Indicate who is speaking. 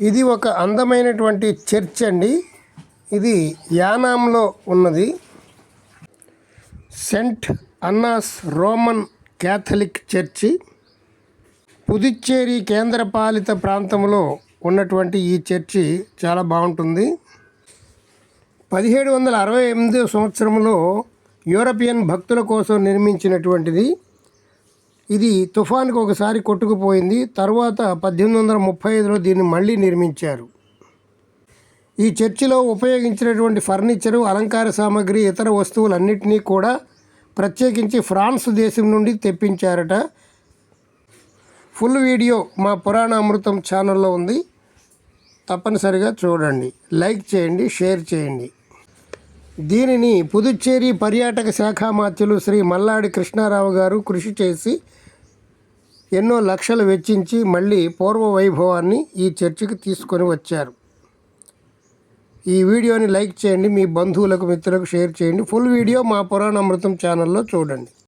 Speaker 1: ఇది ఒక అందమైనటువంటి చర్చ్ అండి. ఇది యానాంలో ఉన్నది. Saint Ann's Roman Catholic church. Puducherry కేంద్రపాలిత ప్రాంతంలో ఉన్నటువంటి ఈ చర్చి చాలా బాగుంటుంది. పదిహేడు వందల అరవై ఎనిమిదో సంవత్సరంలో యూరోపియన్ భక్తుల కోసం నిర్మించినటువంటిది. ఇది తుఫాన్కి ఒకసారి కొట్టుకుపోయింది. తర్వాత పద్దెనిమిది వందల ముప్పై ఐదులో దీన్ని మళ్ళీ నిర్మించారు. ఈ చర్చిలో ఉపయోగించినటువంటి ఫర్నిచరు అలంకార సామాగ్రి ఇతర వస్తువులన్నింటినీ కూడా ప్రత్యేకించి ఫ్రాన్స్ దేశం నుండి తెప్పించారట. ఫుల్ వీడియో మా పురాణ అమృతం ఛానల్లో ఉంది. తప్పనిసరిగా చూడండి. లైక్ చేయండి షేర్ చేయండి. దీనిని పుదుచ్చేరి పర్యాటక శాఖ మాత్యులు శ్రీ మల్లాడి కృష్ణారావు గారు కృషి చేసి ఎన్నో లక్షలు వెచ్చించి మళ్ళీ పూర్వ వైభవాన్ని ఈ చర్చికి తీసుకొని వచ్చారు. ఈ వీడియోని లైక్ చేయండి మీ బంధువులకు మిత్రులకు షేర్ చేయండి. ఫుల్ వీడియో మా పురాణ అమృతం ఛానల్లో చూడండి.